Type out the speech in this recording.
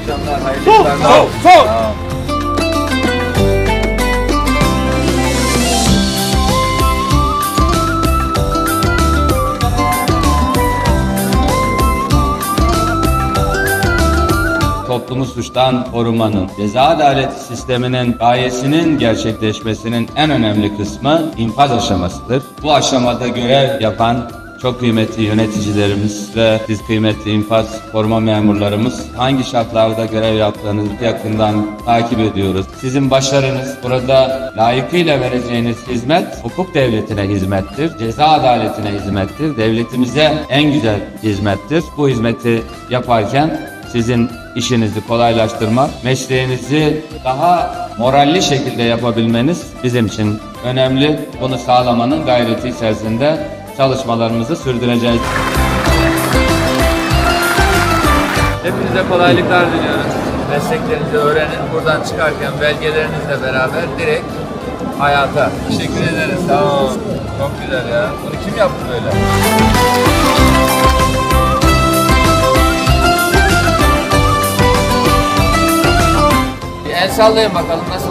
akşamlar. Hayırlı Sol, işler. sol, sol. Tamam. toplumu suçtan korumanın, ceza adaleti sisteminin gayesinin gerçekleşmesinin en önemli kısmı infaz aşamasıdır. Bu aşamada görev yapan çok kıymetli yöneticilerimiz ve siz kıymetli infaz koruma memurlarımız hangi şartlarda görev yaptığınızı yakından takip ediyoruz. Sizin başarınız burada layıkıyla vereceğiniz hizmet hukuk devletine hizmettir, ceza adaletine hizmettir, devletimize en güzel hizmettir. Bu hizmeti yaparken sizin işinizi kolaylaştırmak, mesleğinizi daha moralli şekilde yapabilmeniz bizim için önemli. Bunu sağlamanın gayreti içerisinde çalışmalarımızı sürdüreceğiz. Hepinize kolaylıklar diliyoruz. Mesleklerinizi öğrenin. Buradan çıkarken belgelerinizle beraber direkt hayata. Teşekkür ederiz. Sağ olun. Çok güzel ya. Bunu kim yaptı böyle? Bir el sallayın bakalım nasıl